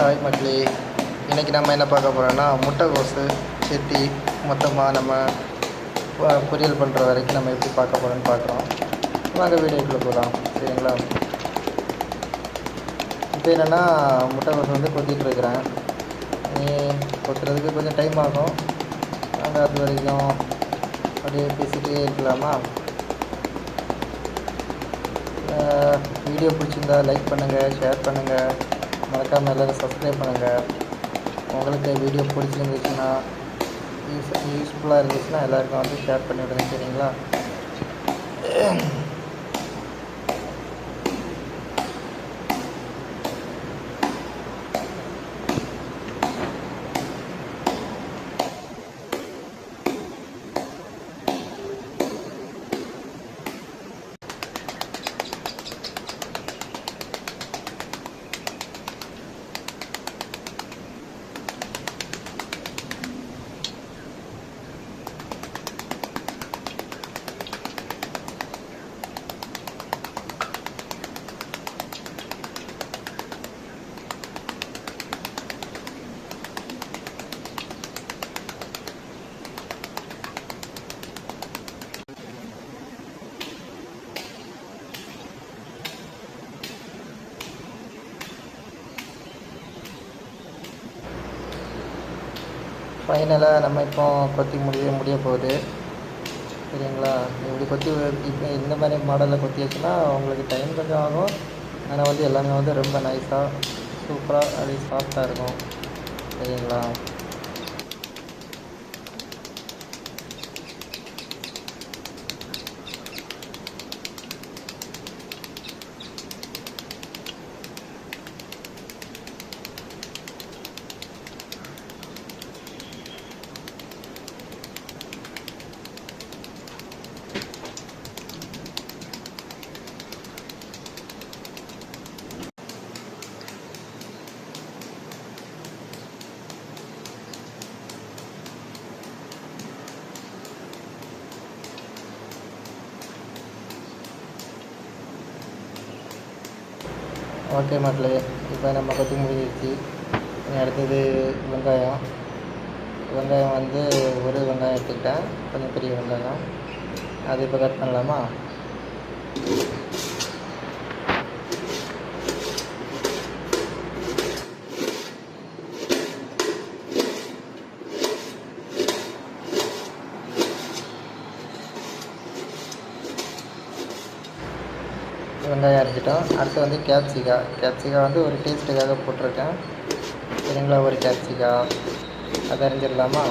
Hi மக்களே. இன்றைக்கி நம்ம என்ன பார்க்க போகிறோன்னா முட்டைகோசு செத்தி மொத்தமாக நம்ம பொரியல் பண்ணுற வரைக்கும் நம்ம எப்படி பார்க்க போகிறோன்னு பார்க்குறோம். வாங்க வீடியோக்குள்ளே போகலாம் சரிங்களா? இப்போ என்னென்னா முட்டைகோஸ் வந்து கொத்திட்டுருக்குறேன் நீ கொத்துறதுக்கு கொஞ்சம் டைம் ஆகும். நாங்கள் அது வரைக்கும் அப்படியே பேசிகிட்டே இருக்கலாமா? வீடியோ பிடிச்சிருந்தா லைக் பண்ணுங்கள் ஷேர் பண்ணுங்கள் மறக்காமல் எல்லோரும் சப்ஸ்கிரைப் பண்ணுங்கள் உங்களுக்கு வீடியோ பிடிச்சிருந்துச்சுன்னா யூஸ் யூஸ்ஃபுல்லாக இருந்துச்சுன்னா எல்லாருக்கும் வந்து ஷேர் பண்ணி விடுங்க சரிங்களா? ஃபைனலாக நம்ம இப்போ கொத்தி முடிய முடிய போகுது. சரிங்களா? இப்படி கொத்தி இப்போ இந்த மாதிரி மாடலில் கொத்தி வச்சுன்னா உங்களுக்கு டைம் கொஞ்சம் ஆகும். ஆனால் வந்து எல்லாமே வந்து ரொம்ப நைஸாக சூப்பராக அப்படி சாஃப்டாக இருக்கும். சரிங்களா? ஓகே மக்களே இப்போ நம்ம கொத்தி முடிஞ்சிருச்சு. அடுத்தது வெங்காயம். வெங்காயம் வந்து ஒரு வெங்காயம் எடுத்துக்கிட்டேன் கொஞ்சம் பெரிய வெங்காயம். அது இப்போ கட் பண்ணலாமா? வெங்காயம் அரைச்சிட்டோம். அடுத்து வந்து கேப்சிகா கேப்சிகா வந்து ஒரு டேஸ்ட்டுக்காக போட்டிருக்கேன். சரிங்களா? ஒரு கேப்சிகா அதை அரைஞ்சிடலாமா?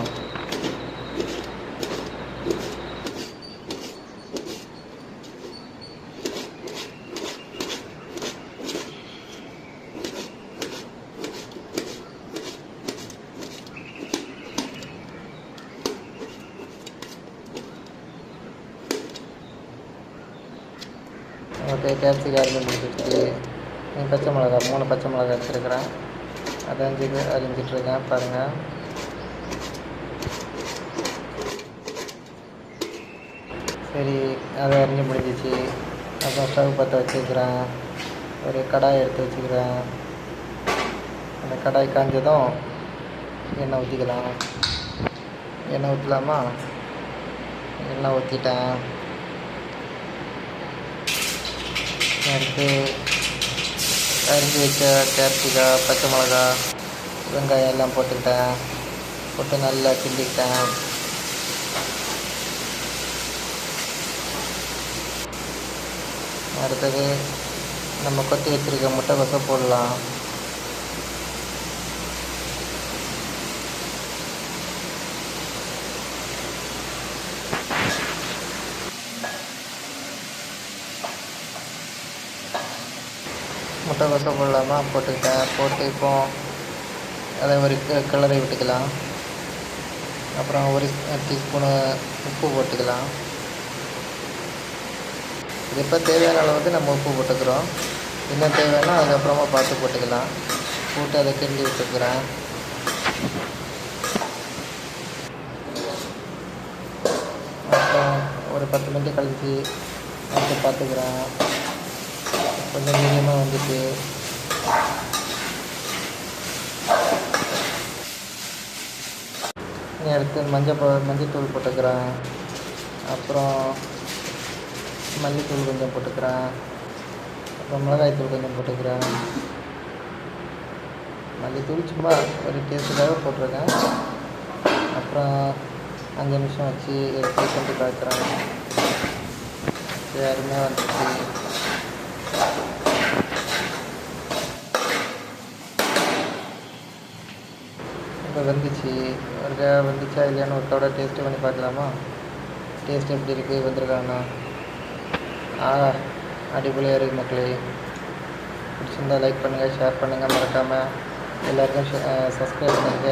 ஓகே கேப்சிகா அரிஞ்சு முடிச்சிருச்சு பச்சை மிளகா மூணு பச்சை மிளகா வச்சுருக்கிறேன் அதை அரிஞ்சு அரிஞ்சிட்ருக்கேன் பாருங்கள் சரி அதை அரிஞ்சு முடிஞ்சிச்சு. அப்புறம் ஸ்டவ் பற்ற வச்சுருக்கிறேன். ஒரு கடாய் எடுத்து வச்சுக்கிறேன் அந்த கடாய் காஞ்சதும் எண்ணெய் ஊற்றிக்கலாம் எண்ணெய் ஊற்றலாமா எண்ணெய் ஊற்றிட்டேன் அடுத்து அரிஞ்சு வச்ச கேப்சிகா பச்சை மிளகா வெங்காயம் எல்லாம் போட்டுக்கிட்டேன். போட்டு நல்லா கிண்டிக்கிட்டேன். அடுத்தது நம்ம கொத்தி வச்சுருக்க முட்டை கொசை போடலாம். ஃபோட்டோ கொசை போடலாமா? போட்டுக்கிட்டேன் போட்டு இப்போ அதை ஒரு க- கிளறி விட்டுக்கலாம். அப்புறம் ஒரு டீஸ்பூனு உப்பு போட்டுக்கலாம். இது இப்போ தேவையான அளவுக்கு நம்ம உப்பு போட்டுக்கிறோம். என்ன தேவைன்னா அதுக்கப்புறமா பார்த்து போட்டுக்கலாம். போட்டு அதை கிண்டி விட்டுக்கிறேன் அப்புறம் ஒரு பத்து மினிட் கழிச்சு பார்த்து பார்த்துக்கிறேன். கொஞ்சம் மீடியமாக வந்துட்டு எடுத்து மஞ்சள் மஞ்சத்தூள் போட்டுக்கிறேன். அப்புறம் மல்லித்தூள் கொஞ்சம் போட்டுக்கிறேன். அப்புறம் மிளகாய்த்தூள் கொஞ்சம் போட்டுக்கிறேன். மல்லித்தூள் சும்மா ஒரு டேஸ்ட்டுக்காக போட்டிருக்கேன். அப்புறம் அஞ்சு நிமிஷம் வச்சு எடுத்து கொண்டு பார்க்குறேன். யாருமே வந்துச்சு வந்துச்சு. ஒரு வந்துச்சா இல்லையான்னு ஒருக்கோட டேஸ்ட்டு பண்ணி பார்க்கலாமா? டேஸ்ட் எப்படி இருக்குது வந்திருக்காங்கண்ணா ஆ அடிப்படையாக இருக்குது மக்களே. பிடிச்சிருந்தா லைக் பண்ணுங்கள் ஷேர் பண்ணுங்கள் மறக்காமல் எல்லாருக்கும் சப்ஸ்கிரைப் பண்ணுங்கள்